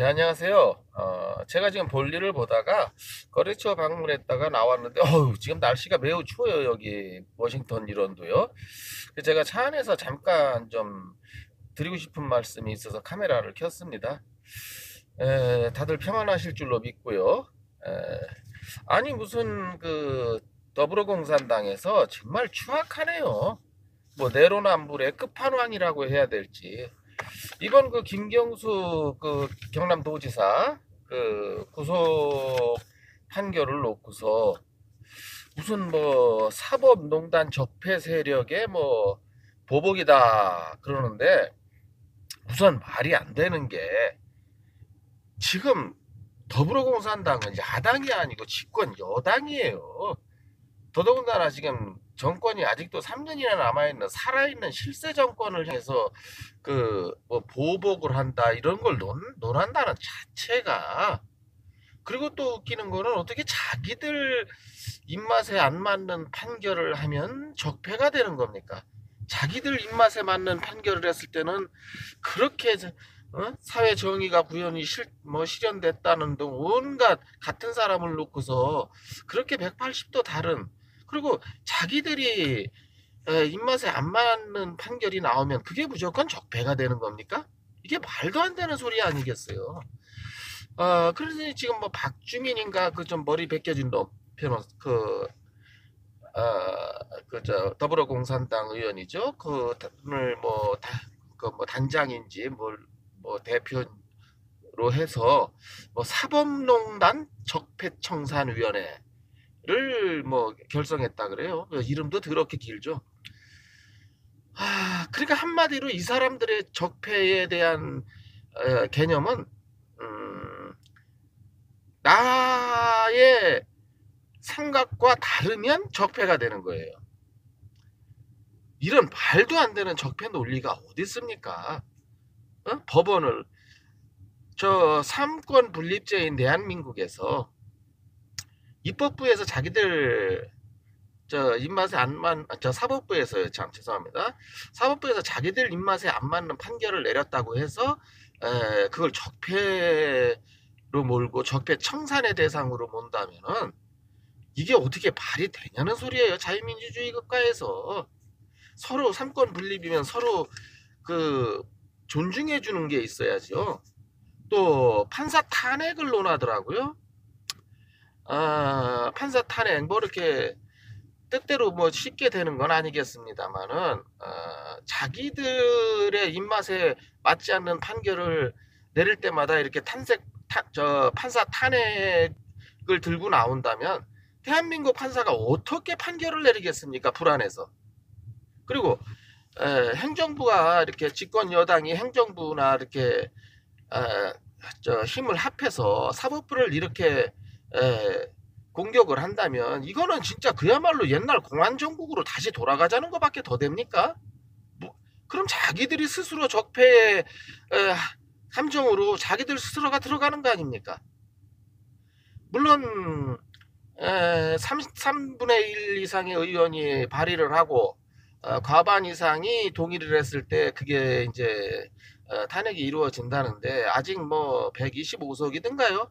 예, 안녕하세요. 어, 제가 지금 볼일을 보다가 거래처 방문했다가 나왔는데, 어우, 지금 날씨가 매우 추워요, 여기 워싱턴. 그래서 제가 차 안에서 잠깐 좀 드리고 싶은 말씀이 있어서 카메라를 켰습니다. 에, 다들 평안하실 줄로 믿고요. 에, 아니, 무슨 그 더불어공산당에서 정말 추악하네요. 뭐 내로남불의 끝판왕이라고 해야 될지. 이번 그 김경수 그 경남도지사 그 구속 판결을 놓고서 무슨 뭐 사법농단 적폐 세력의 뭐 보복이다 그러는데 우선 말이 안 되는 게 지금 더불어공산당은 야당이 아니고 집권 여당이에요. 더더군다나 지금 정권이 아직도 3년이나 남아있는 살아있는 실세 정권을 향해서 그 뭐 보복을 한다 이런 걸 논, 논한다는 자체가 그리고 또 웃기는 거는 어떻게 자기들 입맛에 안 맞는 판결을 하면 적폐가 되는 겁니까? 자기들 입맛에 맞는 판결을 했을 때는 그렇게 어? 사회 정의가 구현이 실, 뭐 실현됐다는 등 온갖 같은 사람을 놓고서 그렇게 180도 다른 그리고 자기들이 입맛에 안 맞는 판결이 나오면 그게 무조건 적폐가 되는 겁니까? 이게 말도 안 되는 소리 아니겠어요? 어, 그래서 지금 뭐 박주민인가 그 좀 머리 벗겨진 놈, 변호, 그, 어, 그저 더불어공산당 의원이죠. 그 오늘 뭐, 다, 그 뭐 단장인지 뭘, 뭐 대표로 해서 뭐 사법농단 적폐청산위원회 뭐 결성했다 그래요. 그 이름도 더럽게 길죠. 아, 그러니까 한마디로 이 사람들의 적폐에 대한 어, 개념은 음, 나의 생각과 다르면 적폐가 되는 거예요. 이런 말도 안 되는 적폐 논리가 어디 있습니까? 어? 법원을 저 삼권 분립제인 대한민국에서 입법부에서 자기들 저 입맛에 안 맞, 저 사법부에서요, 참 죄송합니다. 사법부에서 자기들 입맛에 안 맞는 판결을 내렸다고 해서 에, 그걸 적폐로 몰고 적폐 청산의 대상으로 본다면은 이게 어떻게 말이 되냐는 소리예요. 자유민주주의 국가에서 서로 삼권 분립이면 서로 그 존중해 주는 게 있어야죠. 또 판사 탄핵을 논하더라고요. 아, 판사 탄핵 뭐 이렇게 뜻대로 뭐 쉽게 되는 건 아니겠습니다만은 어, 자기들의 입맛에 맞지 않는 판결을 내릴 때마다 이렇게 탄색 타, 저 판사 탄핵을 들고 나온다면 대한민국 판사가 어떻게 판결을 내리겠습니까 불안해서? 그리고 에, 행정부가 이렇게 집권 여당이 행정부나 이렇게 에, 저 힘을 합해서 사법부를 이렇게 에, 공격을 한다면 이거는 진짜 그야말로 옛날 공안정국으로 다시 돌아가자는 것밖에 더 됩니까? 뭐, 그럼 자기들이 스스로 적폐의 에, 함정으로 자기들 스스로가 들어가는 거 아닙니까? 물론 에, 3, 3분의 1 이상의 의원이 발의를 하고 어, 과반 이상이 동의를 했을 때 그게 이제 어, 탄핵이 이루어진다는데 아직 뭐 125석이든가요?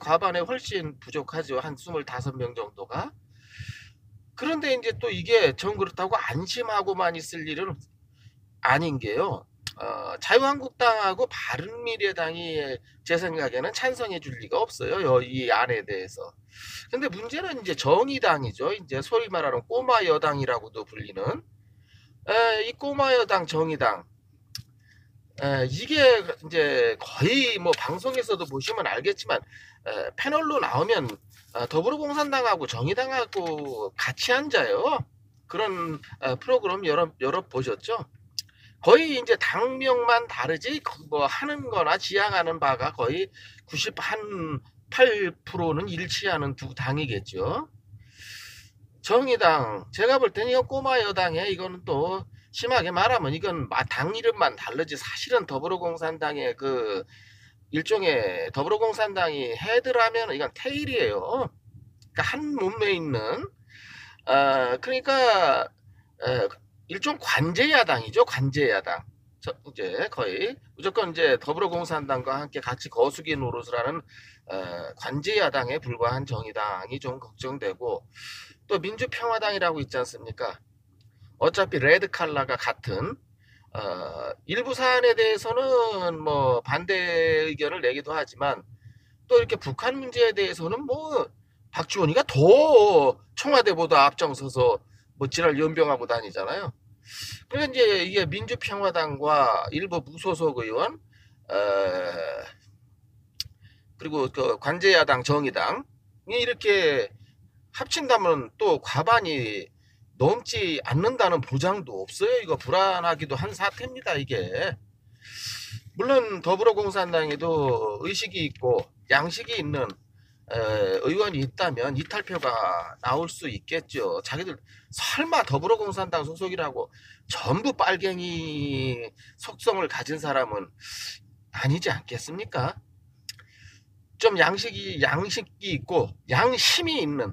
과반에 훨씬 부족하죠. 한 25명 정도가. 그런데 이제 또 이게 전 그렇다고 안심하고만 있을 일은 아닌 게요. 어, 자유한국당하고 바른미래당이 제 생각에는 찬성해 줄 리가 없어요. 이 안에 대해서. 근데 문제는 이제 정의당이죠. 이제 소위 말하는 꼬마 여당이라고도 불리는 에, 이 꼬마 여당 정의당 에, 이게 이제 거의 뭐 방송에서도 보시면 알겠지만 에, 패널로 나오면 어, 더불어공산당하고 정의당하고 같이 앉아요. 그런 어, 프로그램 여러 여러 보셨죠? 거의 이제 당명만 다르지 뭐 하는 거나 지향하는 바가 거의 90한 8%는 일치하는 두 당이겠죠. 정의당 제가 볼 때는 꼬마 여당에 이거는 또 심하게 말하면 이건 당 이름만 다르지 사실은 더불어공산당의 그 일종의 더불어공산당이 헤드라면 이건 테일이에요. 그러니까 한 몸에 있는 어, 그러니까 어, 일종 관제야당이죠. 관제야당. 저- 이제 거의 무조건 이제 더불어공산당과 함께 같이 거수기 노릇을 하는 어, 관제야당에 불과한 정의당이 좀 걱정되고 또 민주평화당이라고 있지 않습니까? 어차피 레드 칼라가 같은 어, 일부 사안에 대해서는 뭐 반대 의견을 내기도 하지만 또 이렇게 북한 문제에 대해서는 뭐 박지원이가 더 청와대보다 앞장서서 뭐 지랄 연병하고 다니잖아요. 그러니까 이제 이게 민주평화당과 일부 무소속 의원 어, 그리고 그 관제야당 정의당이 이렇게 합친다면 또 과반이 넘지 않는다는 보장도 없어요. 이거 불안하기도 한 사태입니다. 이게 물론 더불어공산당에도 의식이 있고 양식이 있는 에, 의원이 있다면 이탈표가 나올 수 있겠죠. 자기들 설마 더불어공산당 소속이라고 전부 빨갱이 속성을 가진 사람은 아니지 않겠습니까? 좀 양식이 양식이 있고 양심이 있는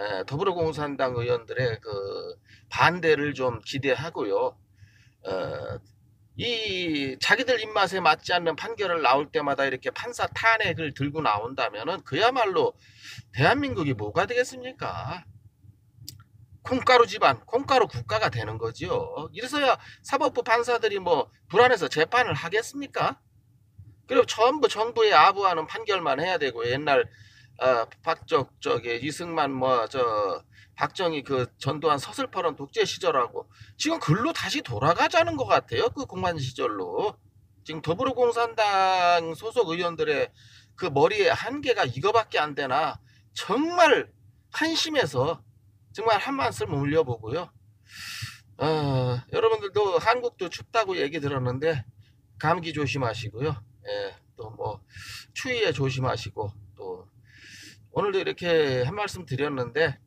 에, 더불어공산당 의원들의 그 반대를 좀 기대하고요. 어, 이 자기들 입맛에 맞지 않는 판결을 나올 때마다 이렇게 판사 탄핵을 들고 나온다면은 그야말로 대한민국이 뭐가 되겠습니까? 콩가루 집안, 콩가루 국가가 되는 거지요. 이래서야 사법부 판사들이 뭐 불안해서 재판을 하겠습니까? 그리고 전부 정부에 아부하는 판결만 해야 되고 옛날 어, 박적 저기 이승만 뭐 저 박정희 그 전두환 서슬퍼런 독재 시절하고 지금 글로 다시 돌아가자는 것 같아요. 그 공만 시절로 지금 더불어공산당 소속 의원들의 그 머리에 한계가 이거밖에 안 되나 정말 한심해서 정말 한 말씀 올려보고요. 어, 여러분들도 한국도 춥다고 얘기 들었는데 감기 조심하시고요. 예, 또 뭐 추위에 조심하시고 또 오늘도 이렇게 한 말씀 드렸는데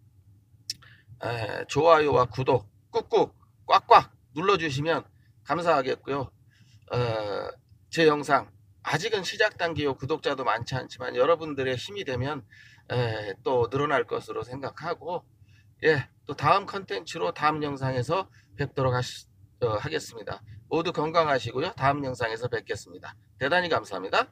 에, 좋아요와 구독 꾹꾹 꽉꽉 눌러주시면 감사하겠고요. 어, 제 영상 아직은 시작 단계요 구독자도 많지 않지만 여러분들의 힘이 되면 에, 또 늘어날 것으로 생각하고 예, 또 다음 컨텐츠로 다음 영상에서 뵙도록 하시, 어, 하겠습니다. 모두 건강하시고요. 다음 영상에서 뵙겠습니다. 대단히 감사합니다.